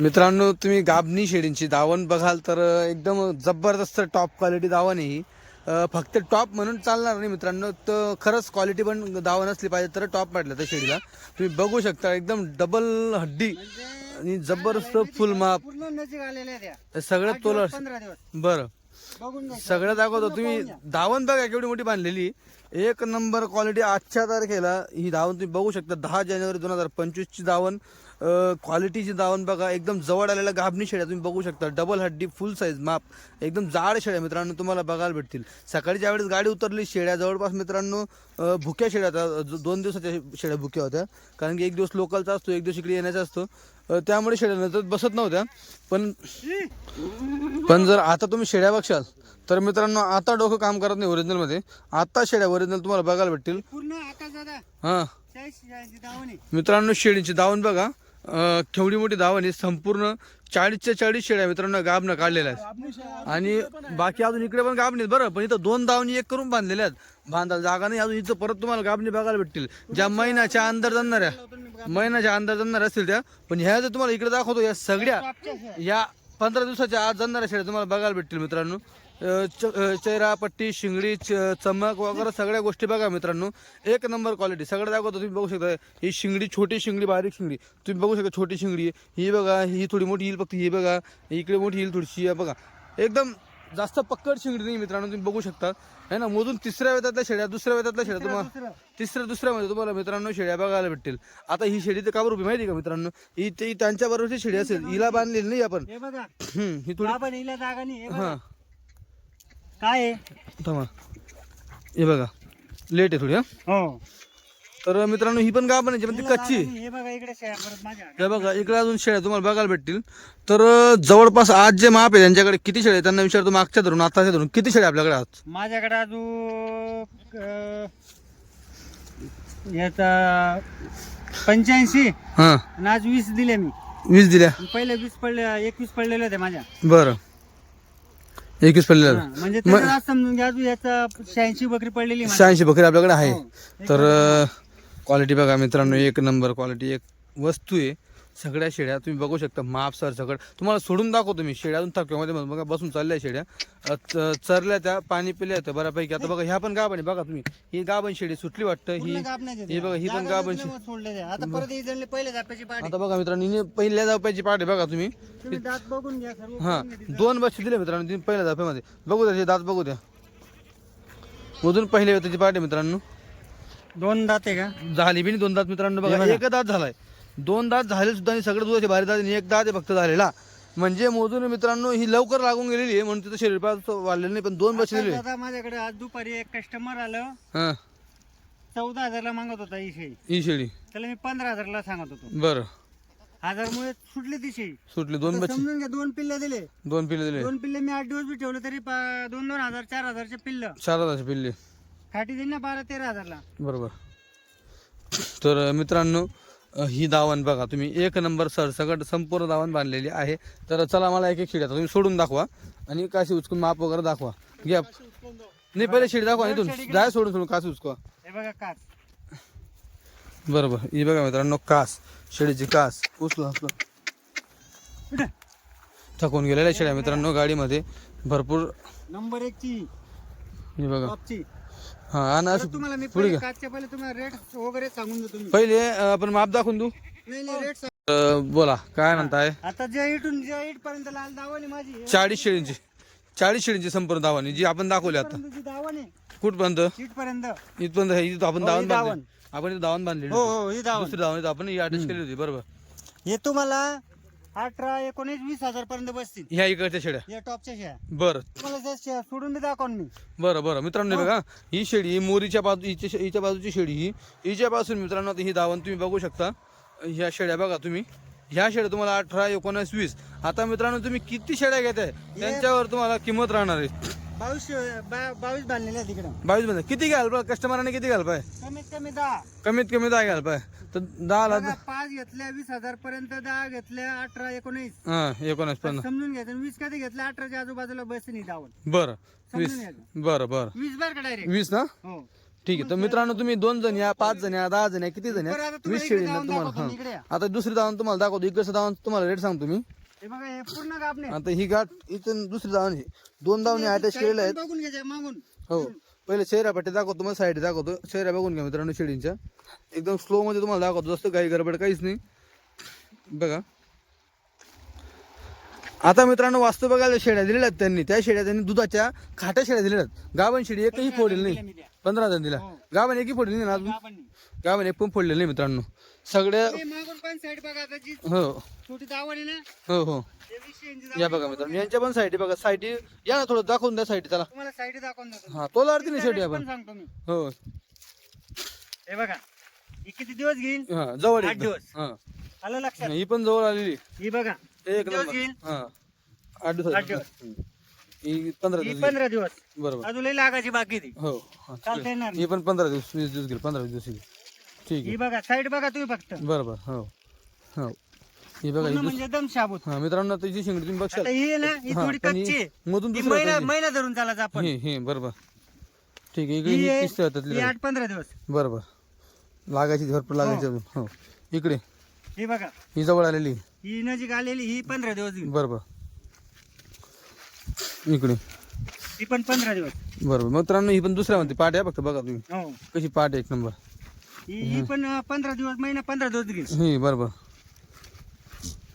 मित्रांनो तुम्ही गाबणी शेळींची दावण बघाल तर एकदम जबरदस्त टॉप क्वालिटी दावण आहे ही. फक्त टॉप म्हणून चालणार नाही मित्रांनो तर खरंच क्वालिटी पण दावण असली पाहिजे तर टॉप म्हटलं त्या शेळीला तुम्ही बघू शकता एकदम डबल हड्डी आणि जबरदस्त फुल माप. सगळं तोल बरं. सगळं दाखवतो. तुम्ही. धावण बघा केवढी मोठी बांधलेली. एक नंबर क्वालिटी आजच्या तारखेला ही धावण तुम्ही बघू शकता. दहा जानेवारी दोन हजार पंचवीस ची धावण. क्वालिटीची धावण बघा एकदम जवळ आलेल्या गाभणी शेळ्या तुम्ही बघू शकता. डबल हड्डी फुल साईज माप. एकदम जाड शेळ्या मित्रांनो तुम्हाला बघायला भेटतील. सकाळी ज्यावेळेस गाडी उतरली शेळ्या जवळपास मित्रांनो भुक्या शेळ्या दोन दिवसाच्या शेळ्या भुक्या होत्या. कारण की एक दिवस लोकलचा असतो एक दिवस इकडे येण्याचा असतो. त्यामुळे शेळ्या नंतर बसत नव्हत्या. पण पण जर आता तुम्ही शेळ्या बघशाल तर मित्रांनो आता डोकं काम करत नाही ओरिजिनलमध्ये. आता शेळ्या ओरिजिनल तुम्हाला बघायला भेटतील. हा. दावणी मित्रांनो शेळींची दावण बघा. केवढी मोठी दावण संपूर्ण चाळीसच्या चाळीस शेड्या मित्रांनो गाबनं काढलेल्या आहेत. आणि बाकी अजून इकडे पण गाबणी आहेत बरं पण इथं दोन धावणी एक करून बांधलेल्या आहेत. बांधायला जागा नाही अजून इथं परत तुम्हाला गाबणी बघायला भेटतील. ज्या महिन्याच्या अंदर जाणाऱ्या महिन्याच्या अंदर जाणाऱ्या असतील त्या पण ह्या जर तुम्हाला इकडे दाखवतो या सगळ्या या पंधरा दिवसाच्या आज जाणाऱ्या शेड्या तुम्हाला बघायला भेटतील मित्रांनो. चेहरा पट्टी शिंगडी च- चमक वगैरे सगळ्या गोष्टी बघा मित्रांनो. एक नंबर क्वालिटी सगळं दाखवतो तुम्ही बघू शकता. ही शिंगडी छोटी शिंगडी बारीक शिंगडी. तुम्ही बघू शकता छोटी शिंगडी. ही बघा ही थोडी मोठी येईल फक्त ही बघा. इकडे मोठी येईल थोडीशी बघा. एकदम जास्त पक्कड शिंगडी नाही मित्रांनो तुम्ही बघू शकता. है ना मोजून तिसऱ्या वेतातल्या शेळ्या दुसऱ्या वेतातल्या शेळ्या तुम्हाला. तिसऱ्या दुसऱ्यामध्ये तुम्हाला मित्रांनो शेळ्या बघायला भेटतील. आता ही शेळी तर का बरं उभी माहिती का मित्रांनो? ही ती त्यांच्या बरोबरची शेळी असेल. हिला बांधलेली नाही आपण. हे ही थोडी आपण हिला जागा नाही. बघा. हा. काय आहे? थांबा. हे बघा. लेट आहे थोडी हा? हो. तर मित्रांनो ही पण का बनायची पण ती कच्ची आहे. हे बघा इकडे शेळ्या परत माझ्या हे बघा इकडे अजून शेळ्या तुम्हाला बघायला भेटतील. तर अं, जवळपास आज जे माप आहे त्यांच्याकडे किती शेळ्या आहेत त्यांना विचारतो मागच्या धरून आताच्या धरून. किती शेळ्या आपल्याकडे आहात? माझ्याकडे अजून अं, याचा पंच्याऐंशी हां. आणि आज वीस दिले मी. वीस दिल्या. पहिले वीस पडले एकवीस पडलेले होते माझ्या. बरं. एकवीस पडलेल्या हा, म्हणजे त्याच्यात आज समजून घ्या अजून याचा शहाऐंशी बकरी पडलेली माझी. शहाऐंशी बकरी आपल्याकडे आहे हो. तर क्वालिटी बघा मित्रांनो एक नंबर क्वालिटी एक वस्तू आहे सगळ्या शेळ्या तुम्ही बघू शकता माप सर सगळं. तुम्हाला सोडून दाखवतो मी शेळ्या अजून थकव्यामध्ये बघा बसून चालल्या शेळ्या चरल्या त्या पाणी पिल्या होत्या बऱ्यापैकी. आता बघा ह्या पण गाभण आहे बघा तुम्ही. ही गाभण शेळी सुटली वाटतं. ही. ही बघा ही पण गाभण. आता पहिले बघा मित्रांनो पहिल्या जाप्याची पाठ आहे बघा तुम्ही. तुम्ही दात बघून घ्या हा दोन बच्चे दिले मित्रांनो तिने पहिल्या जाप्यामध्ये. बघू द्या हे दात बघू द्या मधून पहिल्या त्याची पाठ आहे मित्रांनो. दोन दात आहे का? झाली बी दोन दात मित्रांनो. बघा बघा. एक दात झालाय. दोन दात झाले सुद्धा आणि सगळे दुधाचे भारी दात आणि एक दात फक्त झालेला. म्हणजे मोजून मित्रांनो ही लवकर लागून गेलेली आहे म्हणून तिथं शरीर वाढलेलं नाही पण दोन बच्चे दिले दादा माझ्याकडे आज दुपारी एक कस्टमर आलं. हा. चौदा हजारला मागत होता ही शेळी. ही शेळी. त्याला मी पंधरा हजारला सांगत होतो. बरं. हजारमुळे सुटली ती शेळी. सुटली दोन बच्चे समजून घ्या दोन पिल्ले दिले. दोन पिल्ले दिले. दोन पिल्ले मी आठ दिवस बी ठेवले तरी पा- दोन दोन हजार चार हजारचे पिल्ल. चार हजारचे पिल्ले. खाटी दिली ना बारा तेरा हजारला. बरोबर. तर मित्रांनो ही दावण बघा तुम्ही एक नंबर सरसकट संपूर्ण दावण बांधलेली आहे. तर चला मला एक एक शिड्या तुम्ही सोडून दाखवा आणि काशी उचकून माप वगैरे दाखवा. घ्या. नाही पहिले शिडी दाखवा इथून. जाय सोडून सोडून काशी उचकवा. हे बरोबर. ही बघा मित्रांनो कास. शेळीची कास. उचलून कुठे थकून गेलेल्या शेळ्या मित्रांनो गाडीमध्ये. भरपूर नंबर एक ची. बघा. हा आणि परत असं तुम्हाला मी पुढे पहिले घ्या. काचच्या पहिले तुम्हाला रेट वगैरे सांगून देतो मी. पहिले अं, आपण माप दाखवून देऊ. नाही नाही रेट अं, बोला काय म्हणताय? आता जे इथून जे इट पर्यंत लाल माझी चाळीस शेळींची. चाळीस शेळींची संपूर्ण दावानी जी आपण दाखवली आता. कुठपर्यंत? इट पर्यंत इथपर्यंत इथं आपण हो, दावण बांधली. दावण. आपण इथं दावण बांधलेली हो. हो ही दावण. दुसरी दावण इथं आपण ही अटॅच केली होती बरोबर. हे तुम्हाला अठरा एकोणीस वीस हजार पर्यंत बसतील. ह्या इकडच्या शेळ्या या टॉपच्या शेळ्या बरं. तुम्हाला त्या शेळ्या सोडून बी दाखवून मी? बरं बरं. मित्रांनो हे बघा. ही शेळी ही मोरीच्या बाजू हिच्या हिच्या बाजूची शेळी ही. हिच्या पासून मित्रांनो आता ही दावण तुम्ही बघू शकता. ह्या शेळ्या बघा तुम्ही. ह्या शेळ्या तुम्हाला अठरा एकोणीस वीस. आता मित्रांनो तुम्ही किती शेळ्या घेताय? त्यांच्यावर तुम्हाला किंमत राहणार आहे. बावीस बावीस बांधलेल्या तिकडं बावीसमध्ये किती घ्याल पाय कस्टमराने किती घ्याल पाय कमीत कमी दहा. कमीत कमी दहा घ्याल पाय तर दहा ला बघा, पाच घेतल्या वीस हजार पर्यंत दहा घेतल्या अठरा एकोणीस. हा एकोणीस पन्नास. समजून घ्यायचं आणि वीस कधी घेतल्या? अठराच्या आजूबाजूला बस नाही दावण बरं वीस. समजून घ्यायचं बरं बरं. वीस बार का डायरेक्ट वीस ना? हो. ठीक आहे. तर मित्रांनो तुम्ही दोन जण या पाच जण या दहा जण या किती जण बरं, या आता वीस शेळी इकडे ना जाऊन तुम्हाला दाखवतो. इकडे या. आता दुसरी दावण तुम्हाला दाखवतो. इकडचं दावण तुम्हाला रेट सांगतो मी. हे बघा हे पूर्ण गाबणे आता ही गाठ इथं दुसरी दावण दोन दावणी अटॅच केलेल्या आहेत. बघून घ्यायचे मागून. हो. पहिले चेहरा पट्टी दाखवतो तुम्हाला साईड दाखवतो. चेहरा बघून घ्या मित्रांनो शेळींच्या. एकदम स्लो मध्ये तुम्हाला दाखवतो जास्त काही गडबड काहीच नाही. बघा. आता मित्रांनो वास्तू बघायला शेड्या दिलेल्या आहेत त्यांनी. त्या शेड्या त्यांनी दुधाच्या खाट्या शेड्या दिलेल्या आहेत. गाभण शेडी एकही फोडेल नाही. पंधरा जण दिला गाभण एकही फोडली नाही ना अजून. गाभण एक पण फोडलेलं नाही मित्रांनो. सगळ्या हे मागून पण साईड बघा आता जी हो. छोटी दावण आहे ना हो हो. या बघा मित्रांनो यांच्या पण साईड बघा. साईड या ना थोडं दाखवून द्या साईड त्याला. तुम्हाला साईड दाखवून देतो. हा तो लाडती नाही आपण. सांगतो मी. हो. हे बघा ही किती दिवस घेईल हा जवळ आठ एकदम. दिवस. हा. आलं लक्षात? ही पण जवळ आलेली ही बघा एक दिवस नंबर. घेईल हा. आठ दिवस. आठ दिवस. ही पंधरा ही दिवस पंधरा दिवस. घेईल. बरोबर. अजूनही लागायची बाकी ती. हो. हा, चालता येणार ही पण पंधरा दिवस वीस दिवस घेईल पंधरा दिवस घेईल. ठीक ही बघा साईड बघा तुम्ही फक्त. आहे बरोबर हो. हो. ही बघा ही दुस- म्हणजे दम शाबूत. हा मित्रांनो त्याची शिंगडी तुम्ही बघशाल आता ही आहे ना ही हा, थोडी पण ही कच्ची आहे. मधून ही दुसरं महिना महिना धरून चालायचं आपण. हे हे बरोबर ठीक आहे इकडे ही ही आहे- किस्त ही आठ पंधरा दिवस. बरोबर लागायची भरपूर लागायची अजून. हो. इकडे. ही बघा. ही जवळ आलेली ही नजीक आलेली ही पंधरा दिवस बरोबर इकडे. ही पण पंधरा दिवस. बरोबर मित्रांनो ही पण दुसऱ्या म्हणते पाट आहे फक्त बघा तुम्ही. हो. कशी पाट आहे एक नंबर. ही ही पण पंधरा दिवस महिना पंधरा दिवस घेईल ही बरोबर.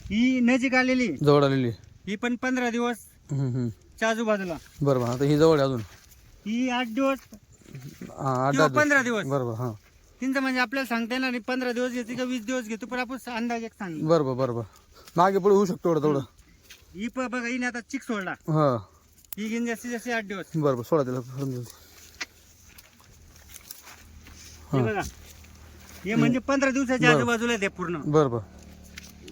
ही नजीक आलेली. जवळ आलेली. ही पण पंधरा दिवस हम्म, हम्म. च्या आजूबाजूला बरोबर आता ही जवळ आहे अजून. ही आठ दिवस हा आठ किंवा दहा पंधरा दिवस. बरोबर हा. तिचं म्हणजे आपल्याला सांगता येणार नाही पंधरा दिवस घेते का वीस दिवस घेतो पण आपण अंदाज एक सांग. बरोबर बरोबर. मागे पुढे होऊ शकतो थोडं थोडं ही प- बघा हिने आता चिक सोडला. हा. ही घेऊन जास्तीत जास्त आठ दिवस. बरोबर सोडा देऊ. हे बघा. हे म्हणजे पंधरा दिवसाच्या बरं. आजूबाजूला आहे ते पूर्ण. बरोबर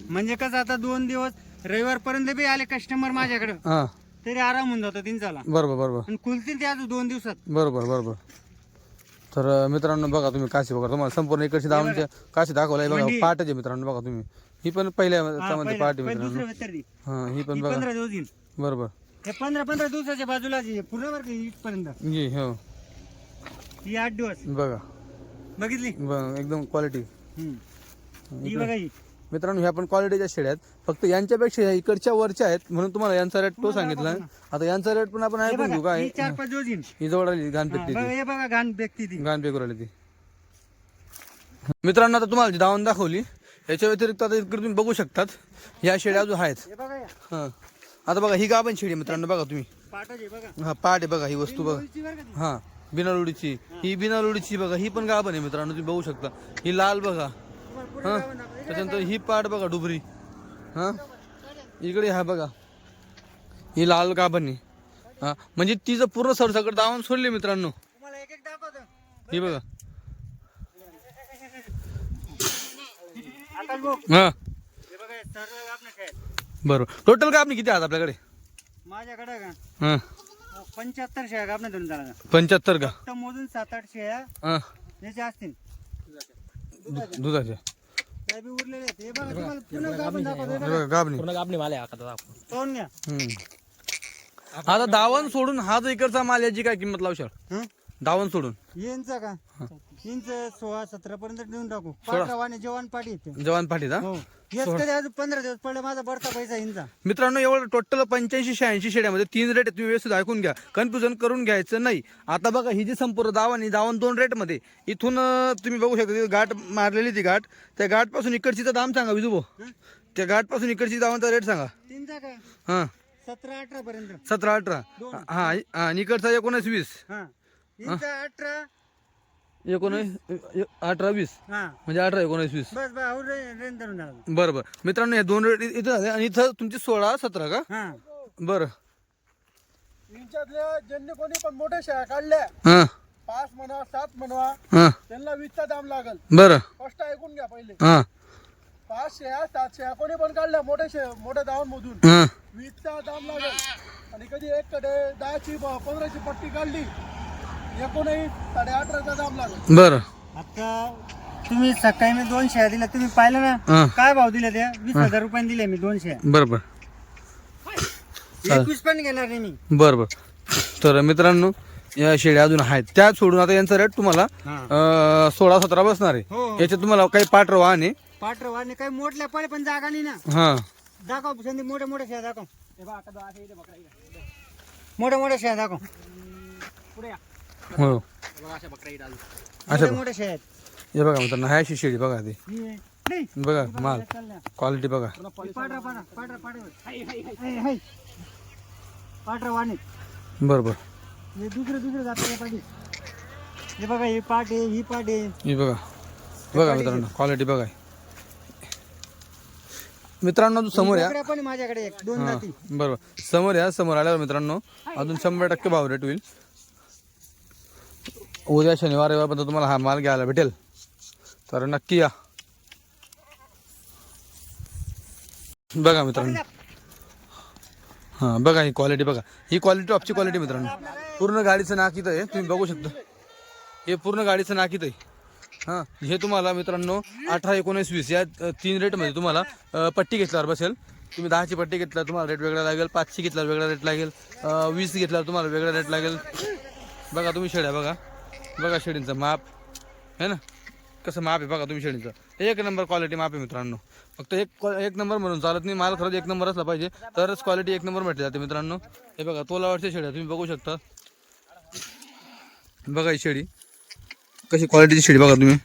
म्हणजे कसं आता दोन दिवस रविवार पर्यंत बी आले कस्टमर माझ्याकडे. हा. तरी आराम होऊन जातो त्यांचाला बरोबर बरोबर आणि खुलतील ते अजून दोन दिवसात. बरोबर बरोबर तर अं, मित्रांनो बघा तुम्ही काशी बघा तुम्हाला संपूर्ण इकडची दावणच्या काशी दाखवलाय बघा. पाटच आहे मित्रांनो बघा तुम्ही. ही पण पहिल्या हा, पाट आहे पहिलं मित्रांनो. दुसरं हा ही पण ही बघा. पंधरा दिवस घेईल बरोबर हे पंधरा पंधरा दिवसाच्या बाजूला जी पूर्ण बरं का इथपर्यंत? ये हो. ही आठ दिवस. बघा. बघितली? ब- एकदम क्वालिटी. ही बघा ही. मित्रांनो ह्या पण क्वालिटीच्या शेळ्या आहेत. फक्त यांच्यापेक्षा ह्या इकडच्या वरच्या आहेत म्हणून तुम्हाला यांचा रेट तो सांगितला. आता यांचा रेट पण आपण हे ऐकून घेऊ बघा काय ही चार पाच दिवस ही जवळ आली घाण हा, पेटली हे बघा घाण व्यक्ती ती. घाण पेकर आली ती. मित्रांनो आता तुम्हाला जी दावण दाखवली याच्या व्यतिरिक्त आता इकडे तुम्ही बघू शकतात. ह्या शेळ्या अजून आहेत. हे बघा या. हा. आता बघा ही गाभण शेळी आहे मित्रांनो बघा तुम्ही. बघा. हा पाट आहे बघा ही वस्तू बघा. बरं का ती? हा. बिना लोडीची ही बिना लोडीची बघा ही पण गाभण आहे मित्रांनो तुम्ही बघू शकता. ही लाल बघा. हा. त्याच्यानंतर ही पाट बघा डुबरी. हा? इकडे हा बघा. ही लाल गाभण आहे. हा? म्हणजे तिचं पूर्ण सरसकट दावण सोडले मित्रांनो. ही बघा. हा. बरोबर. टोटल गाभणी किती आहेत आपल्याकडे? माझ्याकडे का? हा. पंच्याहत्तर शेळ्या आपण धरून चाला पंच्याहत्तर का? फक्त मोजून सात आठ शेळ्या हा. याच्या असतील. दु- दुधाच्या त्या बी उरलेले आहेत. हे बघा तुम्हाला पुन्हा आपण दाखवतो हे हे बघा. बघा गाभणी पूर्ण कापणी माल आहे आता दाखव पाहून घ्या. हम्म. आता दावण सोडून हा जो इकडचा माल याची काय किंमत लावशाल हं? दावण सोडून. यांचा का? इंच सोळा सतरा पर्यंत देऊन टाकू. पाठरावाने जवान पाठी येते. जवान पाठीचा हो. हेच कधी अजून पंधरा दिवस पडले माझा बडता पैसा इंचा मित्रांनो एवढं टोटल पंच्याऐंशी शहाऐंशी शेड्यामध्ये तीन रेट तुम्ही व्यवस्थित ऐकून घ्या. कन्फ्युजन करून घ्यायचं नाही. आता बघा ही जी संपूर्ण दावण ही दावण दोन रेटमध्ये इथून अं, तुम्ही बघू शकता तिथं गाठ मारलेली ती गाठ त्या गाठपासून इकडची दाम सांगा विजू त्या गाठपासून इकडची दावणचा रेट सांगा. तीनचा का? हा. सतरा अठरा पर्यंत. सतरा अठरा. हा हा आणि इकडचा एकोणीस वीस. हा. अठरा. एकोणीस अठरा वीस. हा. म्हणजे अठरा एकोणीस वीस. बस बस आवर रेंज धरून झाला बरं बरं. मित्रांनो हे दोन रेट इथं झाले. आणि इथं तुमची सोळा सतरा का? हा. बरं. ज्यांनी कोणी पण मोठ्या शेळ्या काढल्या हां. पाच म्हणा सात म्हणा हां. त्यांना वीसचा दाम लागल. बरं. स्पष्ट ऐकून घ्या पहिले. हां. पाच शेळ्या सात शेळ्या कोणी पण काढल्या मोठ्या शे हां. वीसचा दाम लागल. आणि कधी एक कडे दहाची पंधराची पट्टी काढली एकोणीस साडे अठराचा दाम लागल. बरं. आता तुम्ही सकाळी मी दोन शेळ्या दिल्या तुम्ही पाहिलं हा. ना काय भाव दिले त्या वीस हजार रुपयाने दिले मी दोन शेळ्या. बरं बरं. एकवीस पण घेणार नाही मी. बरं बरं. तर मित्रांनो या शेळ्या अजून आहेत. त्या सोडून आता यांचा रेट तुम्हाला हा. अं, सोळा सतरा बसणार आहे. हो हो. याच्यात तुम्हाला काही पाठरवा आणि पाठराव आणि काही मोठल्या पडे पण जागा नाही ना. हा. दाखव संधी मोठ्या मोठ्या शेळ्या दाखव. मोठ्या मोठ्या शेळ्या दाखव. हो. मोठ्या आहेत हे बघा मित्रांनो हाय अशी शेळी बघा ती. बघा माल. क्वालिटी बघा. पाठरा वाणी. बरोबर. हे दुसरे दुसरे जाते पाठी. हे बघा ही पाट आहे ही पाट आहे. हे बघा. बघा मित्रांनो क्वालिटी बघा. मित्रांनो तू समोर या. माझ्याकडे एक दोन जाती. बरोबर. समोर या समोर आल्यावर मित्रांनो अजून शंभर टक्के भाव रेट होईल. उद्या शनिवार रविवारपर्यंत तुम्हाला हा माल घ्यायला भेटेल. तर नक्की या. बघा मित्रांनो. हां बघा ही क्वालिटी बघा. ही क्वालिटी टॉपची क्वालिटी मित्रांनो. पूर्ण गाडीचं नाक इथं आहे तुम्ही बघू शकता. हे पूर्ण गाडीचं नाक इथं आहे. हां हे तुम्हाला मित्रांनो अठरा एकोणीस वीस या तीन रेटमध्ये तुम्हाला पट्टी घेतल्यावर बसेल. तुम्ही दहाची पट्टी घेतल्यावर तुम्हाला रेट वेगळा लागेल पाचशे घेतल्यावर वेगळा रेट लागेल वीस घेतल्यावर तुम्हाला वेगळा रेट लागेल. बघा तुम्ही शेड्या बघा. बघा शेळींचं माप. है ना? कसं माप आहे बघा तुम्ही शेडींचं एक नंबर क्वालिटी माप आहे मित्रांनो. फक्त एक क्वा- एक नंबर म्हणून चालत नाही. माल खरंच एक नंबर असला पाहिजे. तरच क्वालिटी एक नंबर म्हटली जाते मित्रांनो. हे बघा तोलावरच्या शेड्या तुम्ही बघू शकता. बघा ही शेळी. कशी क्वालिटीची शेडी बघा तुम्ही.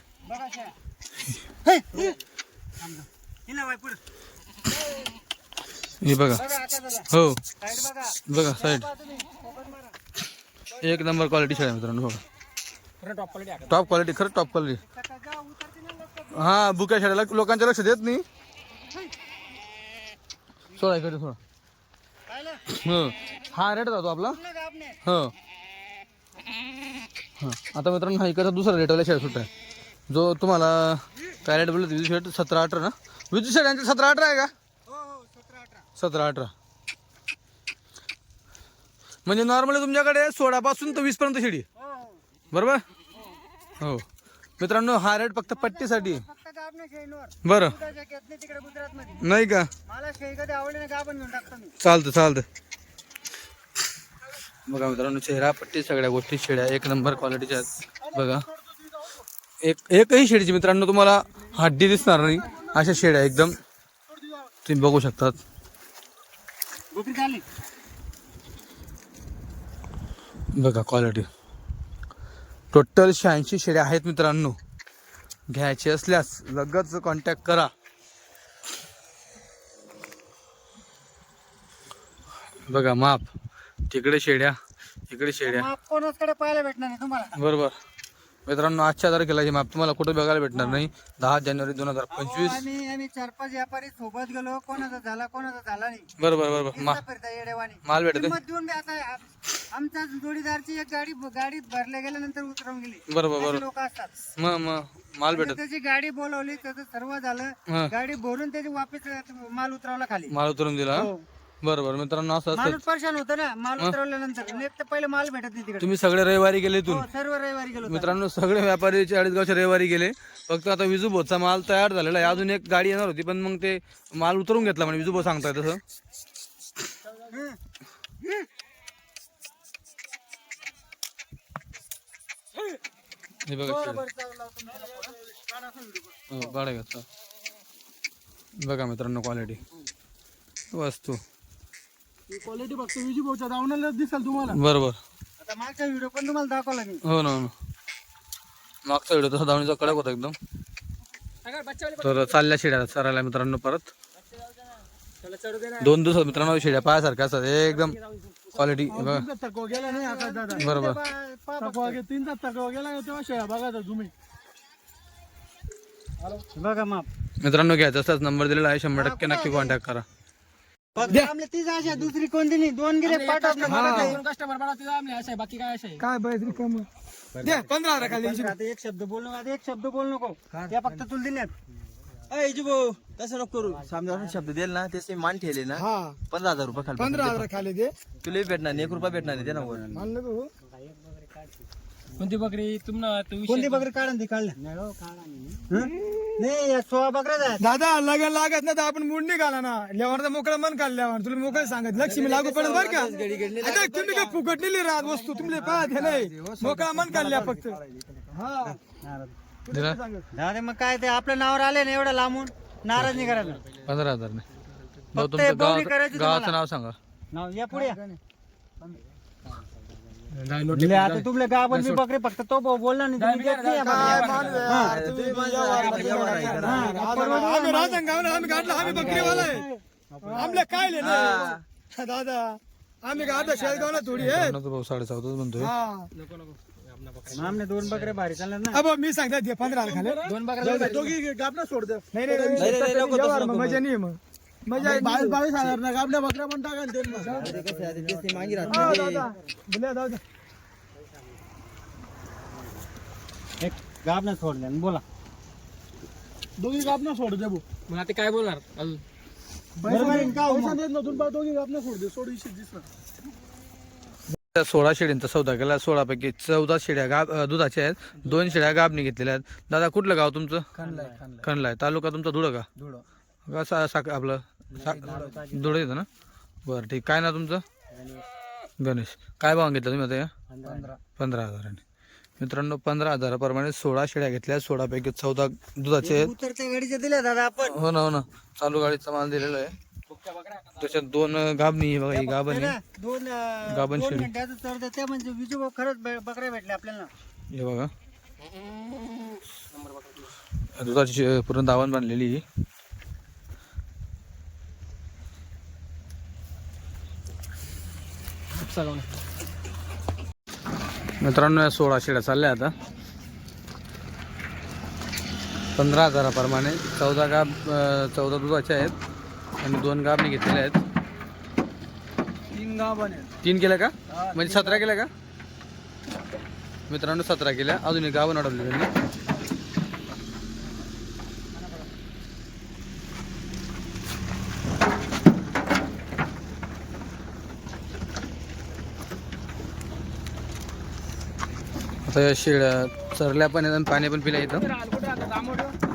हे, बघा. हो. बघा साईड. एक नंबर क्वालिटी शेळ्या मित्रांनो बघा. टॉप क्वालिटी खरंच टॉप क्वालिटी हां हा बुक्या शाळेला लोकांच्या लक्ष देत नाही. सोळा इकडे सोळा हा. रेट जातो आपला. पूर्ण हो. हां. आता मित्रांनो हा इकडचा दुसरा रेटवाला शेड सुट्टा आहे. जो तुम्हाला काय रेट विजू शेड सतरा अठरा ना? विजू शेड यांचे सतरा अठरा आहे का? सतरा अठरा. म्हणजे नॉर्मली तुमच्याकडे सोळापासून तर वीसपर्यंत शेडी हो बरोबर? हो. मित्रांनो हा रेट फक्त पट्टीसाठी. बरं. नाही का? चालतं चालतं. बघा मित्रांनो चेहरा पट्टी सगळ्या गोष्टी शेड्या एक नंबर क्वालिटीच्या आहेत. बघा. एक एकही शेडीची मित्रांनो तुम्हाला हड्डी दिसणार नाही. अशा शेड्या एकदम तुम्ही बघू शकतात. बघा क्वालिटी टोटल शहाऐंशी शेड्या आहेत मित्रांनो. घ्यायचे असल्यास लगेच कॉन्टॅक्ट करा. बघा माप. तिकडे शेड्या इकडे शेड्या. माप कोणाचकडे पाहायला भेटणार नाही तुम्हाला? बरोबर. मित्रांनो आजच्या तारखेला हे माप तुम्हाला कुठे बघायला भेटणार नाही. दहा जानेवारी दोन हजार पंचवीस. आम्ही आम्ही चार पाच व्यापारी सोबत गेलो. कोणाचा झाला कोणाचा झाला नाही. बरोबर बरोबर मा फिरता फिरता येडेवाणी. माल भेटते किंमत देऊन बी आता आ- आमच्या जोडीदारची एक गाडी गाडी भरल्या गेल्यानंतर उतरवून गेली. बरोबर बरोबर लोक असतात. मग मग माल तर भेटत त्याची गाडी बोलवली त्याचं सर्व झालं. हा. गाडी भरून त्याची वापस माल उतरवला खाली. माल उतरून दिला हा? हो. बरोबर मित्रांनो असं असतं. माणूस परेशान होतो ना माल उतरवल्यानंतर नेत तर पहिले माल भेटत नाही तिकडे. तुम्ही सगळे रविवारी गेले इथून? हो, सर्व रविवारी गेलो मित्रांनो सगळे व्यापारी चाळीसगावच्या रविवारी गेले. फक्त आता विजूभोचा माल तयार झालेला आहे. अजून एक गाडी येणार होती पण मग ते माल उतरून घेतला म्हणजे विजूभो सांगताय तसं. हे बघा. हो गाड्या घेतला. बघा मित्रांनो क्वालिटी वस्तू. क्वालिटी फक्त विजी भाऊच्या दावण्याला दिसेल तुम्हाला. बरोबर. आता मागचा व्हिडिओ पण तुम्हाला दाखवला मी. हो ना हो ना. मागचा व्हिडिओ तसा धावणीचा कडक होता एकदम. तर चालल्या शेड्या चरायला मित्रांनो परत. दोन दिवसात मित्रांनो शेड्या पायासारख्या असतात एकदम क्वालिटी बघा. तीनचा थकवा गेला नाही आता दादा. बरोबर. पा- पा- थकवा गे तीनचा थकवा गेला ना तेव्हा शेळ्या बघा आता तुम्ही. बघा माप. मित्रांनो घ्यायचा असताच नंबर दिलेला आहे शंभर टक्के नक्की कॉन्टॅक्ट करा. तीच अशा दुसरी कोणती नाही. दोन गिरे कस्टमर बघा तिथं आम्ही असं आहे बाकी काय असं? आहे काय पंधरा हजार खाली आता एक शब्द बोल नको आता एक शब्द बोल नको. त्या फक्त तुला दिल्यात. अय भाऊ तसं नको करू. सामने शब्द दिल ना त्याचे मान ठेवले ना हा. पंधरा हजार रुपये खाली पंधरा हजार खाली दे. तुला भेटणार नाही एक रुपया भेटणार नाही ते ना वर मानलं तू कोणती बकरी? तुम्हाला तो कोणती बकरी काढा ती काढल्या हं? नाही. या सोळा बकऱ्या आहेत. दादा लगन लागत ना तर आपण मूड नाही घाला ना. लेवार मोकळा मन काढल्यावर तुला मोकळं सांगत लक्ष्मी लागू पडेल बरं का? आता तुम्ही काय फुकट नेली राहत वस्तू? तुम्ही पाहत नाही मोकळा मन काढल्या फक्त. हा. दिला? दादा मग काय ते आपल्या नावावर आले ना एवढं लांबून? नाराज नाही करायचं पंधरा हजार नाही. भाऊ फक्त तुमचं बोवणी गाव करायची गावाचं तुम्हाला. नाव सांगा. नाव या पुढे या. आता तुमले गाव पण मी बकरी फक्त तो भाऊ बोलला नाही तुम्ही देत नाही. या बकऱ्या. आम्ही राहता गाव ना आम्ही काढला आम्ही बकरीवाला. आहे आमल्या काय ले नाही दादा आम्ही गावला शेळगावला थोडी आहे? भाऊ साडे म्हणतोय. हा. आमने दोन बकरे भारी चालणार ना? अब मी सांगतात ते पंधरा खाले. दोन बकऱ्या दोघी गाबना सोड दे. नाही नाही, नाही नाही, व्यवहार मग मजा नाही मग. बावीस बावीस हजार ना बकऱ्या पण सोडले बोला. दोघी सोड दे भाऊ मग आता काय बोलणार? अजून. सोळा शेळ्यांचा सौदा केला. सोळा पैकी चौदा शेळ्या गाब दुधाच्या आहेत. दोन शेळ्या गाबणी घेतलेल्या आहेत. दादा कुठलं गाव तुमचं? खणला आहे तालुका तुमचा धुळं का? का सा साक आपलं सा- धुळं येतं ना? बरं ठीक. काय ना तुमचं? गणेश. काय भाव घेतला तुम्ही आता या? पंधरा हजाराने. मित्रांनो पंधरा हजाराप्रमाणे सोळा शेळ्या घेतल्या. सोळापैकी चौदा दुधाचे दिल्या दादा आपण. हो ना हो ना. चालू गाडीचा माल दिलेला आहे. त्याच्यात दोन आहे बघा ही गाबणी ना, दोन गाभण शेळी. घंट्याचं चढतं ते म्हणजे विजू खरंच बकऱ्या भेटल्या आपल्याला. हे बघा. दुधाची पूर्ण दावण बांधलेली आहे. मित्रांनो या सोळा शेळ्या चालल्या आता. पंधरा हजाराप्रमाणे. चौदा गाब चौदा दुधाच्या आहेत आणि दोन गाबणी घेतलेल्या आहेत. तीन गाव बने तीन केल्या का? म्हणजे सतरा केल्या का? मित्रांनो सतरा केल्या. अजून एक गावं अडवली त्यांनी. आता या शेळ्या चरल्या पण येतात आणि पाणी पण पिल्या इथं.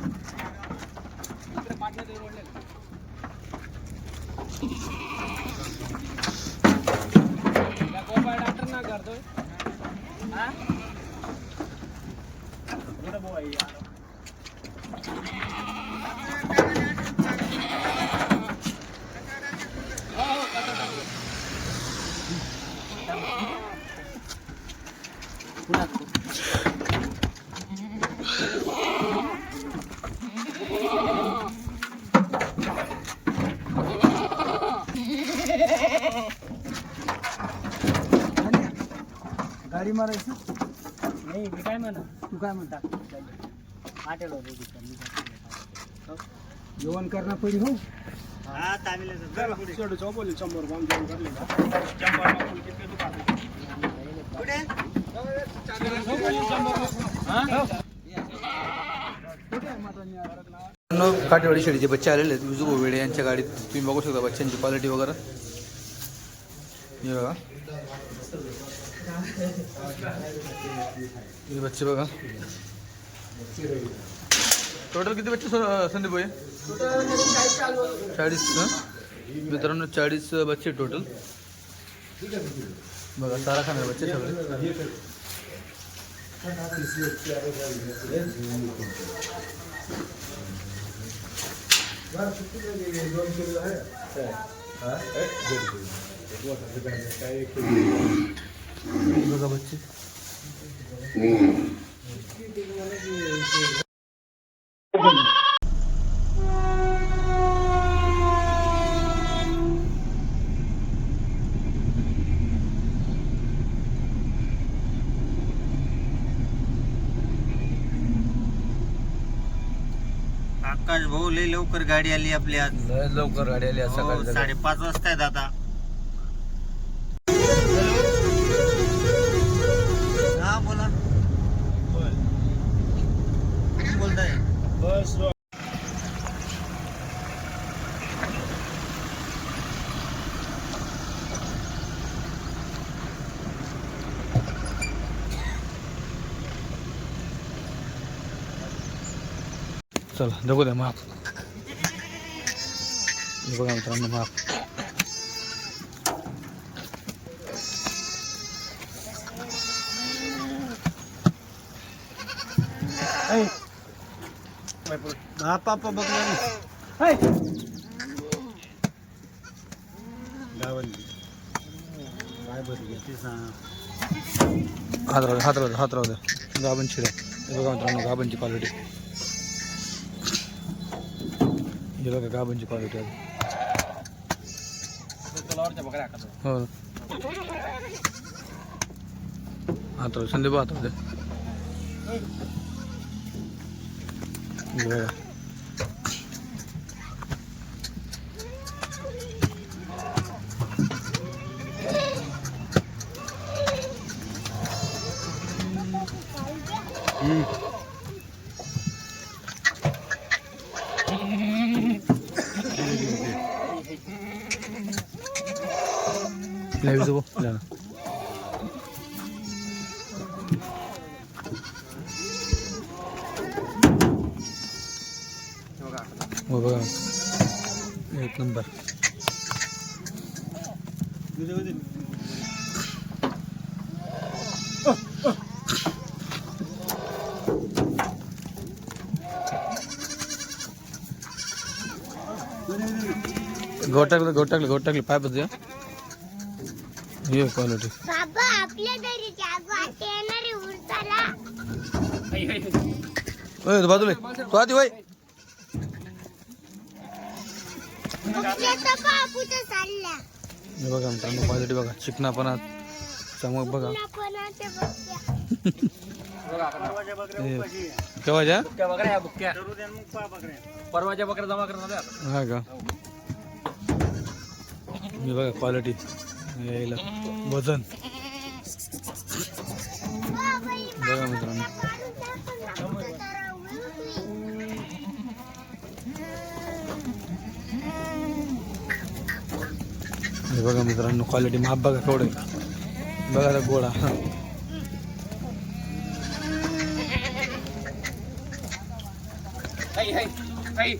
गाडी मारायची? नाही मी काय म्हणा? तू काय म्हणता? आठवलं जेवण करणं पडी हो? हा मित्रांनो, काटेवाडी शेळीचे बच्चे आलेले आहेत. विजू वेडे यांच्या गाडीत तुम्ही बघू शकता बच्चांची क्वालिटी वगैरे. हे बघा. हे बच्चे बघा. टोटल किती बच्चे संदीप भाई? चाळीस मित्रांनो चाळीस बच्चे टोटल बघा सारा खाणार बच्चे सगळे. बघा बच्चे आकाश भाऊ लय लवकर गाडी आली आपली आज. लवकर गाडी आली आज हो, सकाळी. साडेपाच वाजता आहेत आता हा बोला कोण बोलताय बस चला जगू द्या माप. बघा मित्रांनो माप. बघणार गावांनी काय बरं हात राहू हात राहू हात राहू गाबन शिड्या बघा मित्रांनो गाबांची क्वालिटी हे बघा गाबांची क्वालिटी आहे. हो. हात संदीप हात राहू बघा. लाईव्ह जाऊ जा ना. हो बघा एक नंबर गोट टाकलं गोट टाकलं गोट टाकलं पायबद्दल हे क्वालिटी बाबा आपल्या घरी जागो आता येणार आहे उरताला ओय तो बाजूला ये. आधी हे बघा मित्रांनो क्वालिटी बघा. चिकनापणा चमक बघा. हे केव्हाच्या परवाच्या बकऱ्या जमा करणार आहे. हा का? हे बघा क्वालिटी यायला. वजन. बघा मित्रांनो. हे बघा मित्रांनो क्वालिटी माप बघा केवढे बघा आता गोळा. हाय,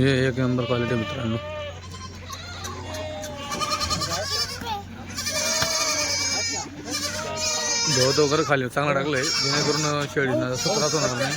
हे एक नंबर क्वालिटी मित्रांनो. गवत वगैरे खाली चांगला टाकलंय. जेणेकरून शेळीना त्रास होणार नाही.